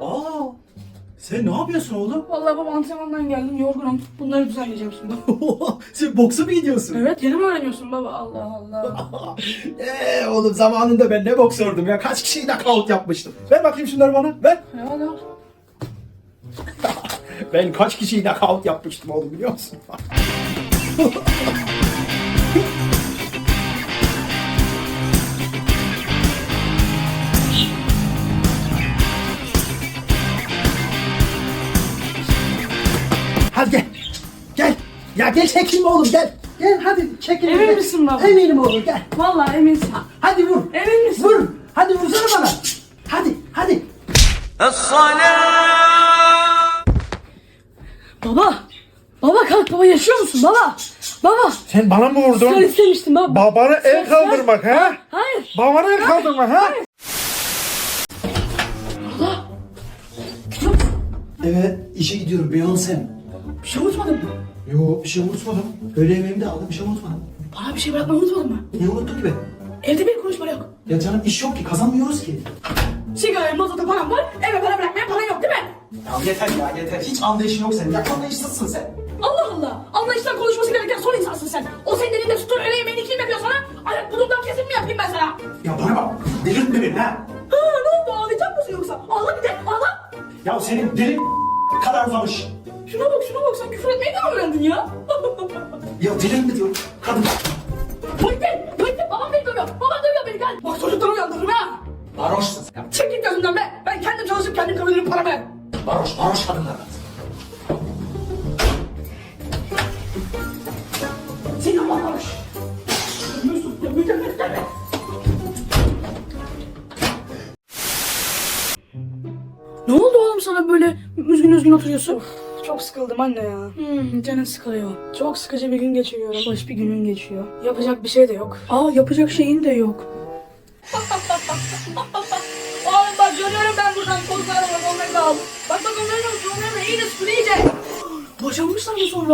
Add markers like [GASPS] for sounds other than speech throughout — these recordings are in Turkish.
Aa, sen ne yapıyorsun oğlum? Vallahi baba antrenmandan geldim yorgunum. Bunları düzenleyeceğim şimdi. [LAUGHS] sen boksa mı gidiyorsun? evet yeni mi öğreniyorsun baba? Allah Allah. [LAUGHS] Eee oğlum zamanında ben ne boksördüm ya. Kaç kişiyi knockout yapmıştım. Ver bakayım şunları bana. Ver. Ne [LAUGHS] Ben kaç kişiyi knockout yapmıştım oğlum biliyor musun? Hadi gel. Gel. Ya gel çekilme oğlum gel. Gel hadi çekilme. Emin gel. misin baba? Eminim oğlum gel. Vallahi eminsin. Hadi vur. Emin misin? Vur. Hadi vursana bana. Hadi hadi. Baba. Baba kalk baba yaşıyor musun baba? Baba. Sen bana mı Sen vurdun? istemiştin baba. Babana el Sen- kaldırmak ha? Hayır. Babana el kaldırmak ha? Evet işe gidiyorum Beyoncé'm. Bir şey unutmadın mı? Yo bir şey unutmadım. Öğle yemeğimi de aldım bir şey unutmadım. Bana bir şey bırakmayı unutmadın mı? Ne unuttum ki ben? Evde bir kuruş para yok. Ya canım iş yok ki kazanmıyoruz ki. Sigaraya mazota param var. Eve para bırakmaya paran yok değil mi? Ya yeter ya yeter. Hiç anlayışın yok senin. Ya anlayışsızsın sen. Allah Allah. Anlayıştan konuşması gereken son insansın sen. O senin elinde tuttuğun öğle yemeğini kim yapıyor sana? Ayak bulundan kesin mi yapayım ben sana? Ya bana bak. Delirtme beni ha. Ha ne oldu ağlayacak mısın yoksa? Ağla bir de ağla. Ya senin dilin kadar uzamış. Şuna bak şuna bak sen küfür etmeyi de mi öğrendin ya? [LAUGHS] Ya delirtme diyorum. Kadın. Muhittin! Muhittin babam beni dövüyor. Babam dövüyor beni gel. Bak çocukları uyandırırım ha. Varoşsun sen. Çık git gözümden be. Ben kendim çalışıp kendim kazanırım paramı. Varoş, varoş kadınlar. Seni Allah barış. Mesut ya müddet deme. Ne oldu oğlum sana böyle üzgün üzgün oturuyorsun? Çok sıkıldım anne ya. Hmm, canın sıkılıyor. Çok sıkıcı bir gün geçiriyorum. Boş bir günün geçiyor. Yapacak bir şey de yok. Aa yapacak şeyin de yok. [LAUGHS] Oğlum bak görüyorum ben buradan koltuklara bak onları da al. Bak bak onları da al. Onları da iyice süpür [GASPS] iyice. Boşanmışlar mı sonra?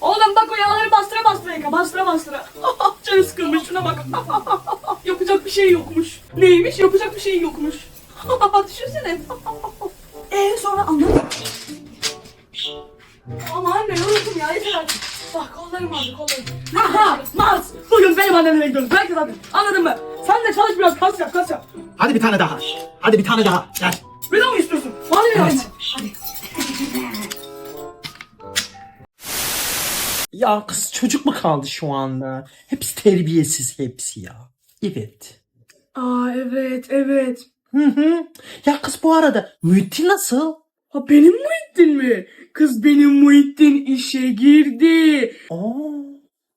Oğlum bak o yağları bastıra bastıra yıka bastıra bastıra. [LAUGHS] Canı sıkılmış şuna bak. [LAUGHS] yapacak bir şey yokmuş. Neymiş yapacak bir şey yokmuş. Düşünsene. Aha Mars bugün benim annemle gidiyoruz. Belki tabii anladın mı? Sen de çalış biraz kas yap kas yap. Hadi bir tane daha. Hadi bir tane daha. Gel. Bir daha mı istiyorsun? Hadi bir. Evet. Hadi. Ya kız çocuk mu kaldı şu anda? Hepsi terbiyesiz hepsi ya. Evet. Aa evet evet. Hı hı. Ya kız bu arada Muhittin nasıl? Ha benim Muhittin mi? Kız benim Muhittin işe girdi. Aa,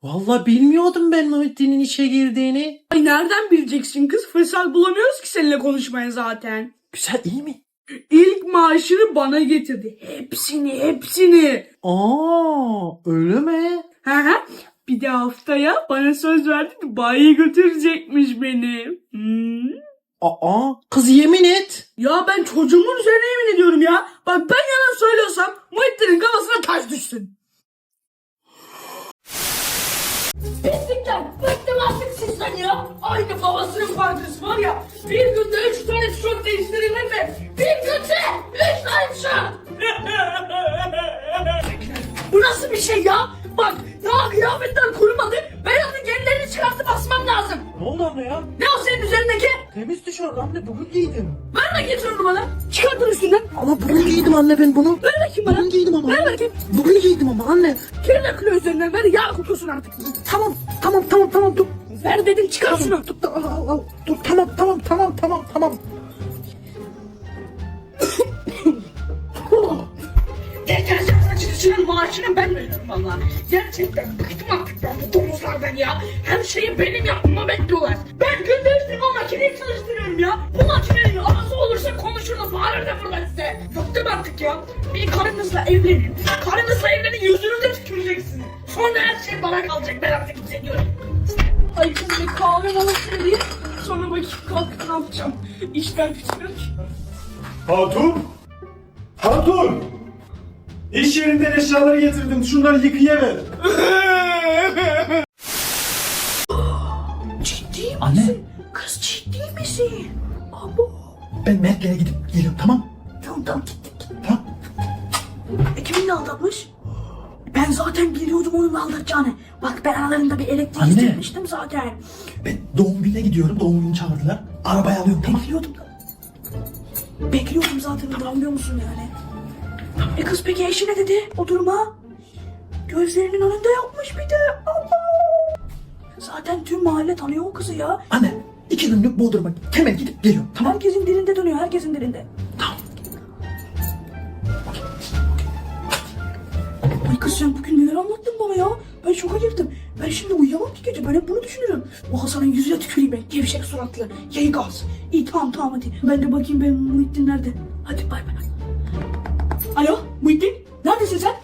vallahi bilmiyordum ben Muhittin'in işe girdiğini. Ay nereden bileceksin kız? Fırsat bulamıyoruz ki seninle konuşmaya zaten. Güzel iyi mi? İlk maaşını bana getirdi. Hepsini hepsini. Aa, öyle mi? Hı hı. Bir de haftaya bana söz verdi Dubai'ye götürecekmiş beni. Hmm. Aa, kız yemin et. Ya ben çocuğumun üzerine yemin ediyorum ya. Bak ben yalan söylüyorsam Muhittin'in kafasına taş düşsün. Pislikler bıktım artık sizden ya. Aynı babasının partisi var ya. Bir günde üç tane tişört değiştirilir mi? Bir günde üç tane tişört. Bu nasıl bir şey ya? Bak daha kıyafetler kurumadı. Ben artık yenilerini çıkartıp asmam lazım. Ne oldu anne ya? Ne o senin üzerindeki? Temiz tişört anne bugün giydim. Ver getir onu bana. Çıkartın üstünden. Ama bugün giydim anne ben bunu. Ver bakayım bana. Bugün giydim ama. Ver bakayım. Bugün giydim ama anne. Kirli dökülüyor üzerinden. Ver yağ kokusun artık. Tamam tamam tamam tamam dur. Ver dedim çıkar şunu. Dur, dur, al, al. dur tamam tamam tamam tamam tamam. Maaşını ben veriyorum valla. Gerçekten bıktım artık ben bu domuzlardan ya. Her şeyi benim yapmamı bekliyorlar. Ben gün o makineyi çalıştırıyorum ya. Bu makinenin arası olursa konuşur da bağırır da burada size. Bıktım artık ya. Bir karınızla evlenin. Karınızla evlenin yüzünüze tüküreceksin. Sonra her şey bana kalacak ben artık hissediyorum. Ay kız bir kahve molası vereyim. Sonra bakayım kalkıp ne yapacağım. İşler bitmiyor ki. Hatun! Hatun! İş yerinden eşyaları getirdim. Şunları yıkayıver. [LAUGHS] Ciddi Anne. misin? Kız ciddi misin? Abo. Ben Mert'lere gidip geliyorum tamam? Tamam tamam git git. git. Tamam. E kiminle aldatmış? Ben zaten biliyordum onunla aldatacağını. Bak ben aralarında bir elektrik Anne. hissetmiştim zaten. Ben doğum gününe gidiyorum. Doğum günü çağırdılar. Arabaya alıyorum tamam. Bekliyordum. Bekliyordum zaten inanmıyor musun yani? E kız peki eşi ne dedi o duruma? Gözlerinin önünde yapmış bir de. Allah! Zaten tüm mahalle tanıyor o kızı ya. Anne iki günlük Bodrum'a hemen gidip geliyorum tamam. Herkesin dilinde dönüyor, herkesin dilinde. Tamam. Ay kız sen bugün neler anlattın bana ya? Ben şoka girdim. Ben şimdi uyuyamam ki gece. Ben hep bunu düşünürüm. O Hasan'ın yüzüne tüküreyim ben. Gevşek suratlı. Yayı gaz. İyi tamam tamam hadi. Ben de bakayım benim Muhittin nerede? Hadi bay bay. Alo Muhittin? Neredesin sen?